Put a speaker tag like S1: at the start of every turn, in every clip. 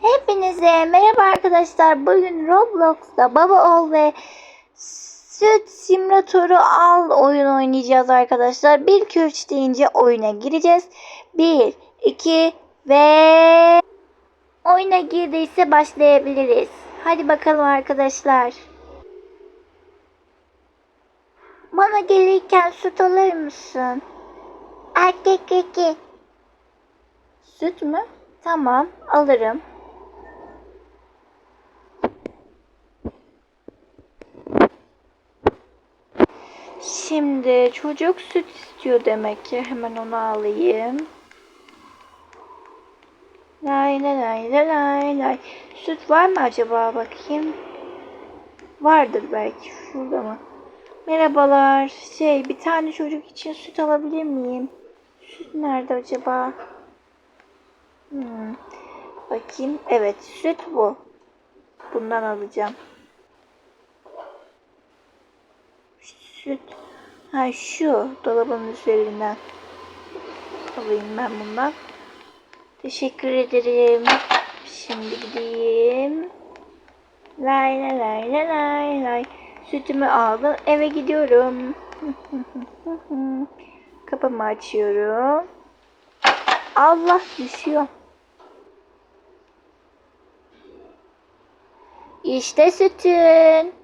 S1: Hepinize merhaba arkadaşlar. Bugün Roblox'ta Baba Ol ve Süt Simülatörü Al oyun oynayacağız arkadaşlar. 1 2 3 deyince oyuna gireceğiz. 1 2 ve oyuna girdiyse başlayabiliriz. Hadi bakalım arkadaşlar. Bana gelirken süt alır mısın? Erkek iki. Süt mü? Tamam alırım. Şimdi çocuk süt istiyor demek ki. Hemen onu alayım. Lay lay lay lay lay. Süt var mı acaba bakayım. Vardır belki. Şurada mı? Merhabalar. Şey bir tane çocuk için süt alabilir miyim? Süt nerede acaba? Hmm. Bakayım. Evet süt bu. Bundan alacağım. Süt. Ha şu dolabın üzerinden. Alayım ben bundan. Teşekkür ederim. Şimdi gideyim. Lay lay lay lay lay lay. Sütümü aldım. Eve gidiyorum. Kapımı açıyorum. Allah düşüyor. İşte sütün.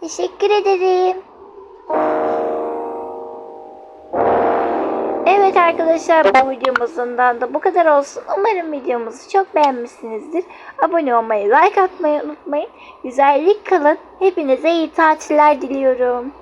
S1: Teşekkür ederim. Evet arkadaşlar bu videomuzdan da bu kadar olsun. Umarım videomuzu çok beğenmişsinizdir. Abone olmayı, like atmayı unutmayın. Güzellik kalın. Hepinize iyi tatiller diliyorum.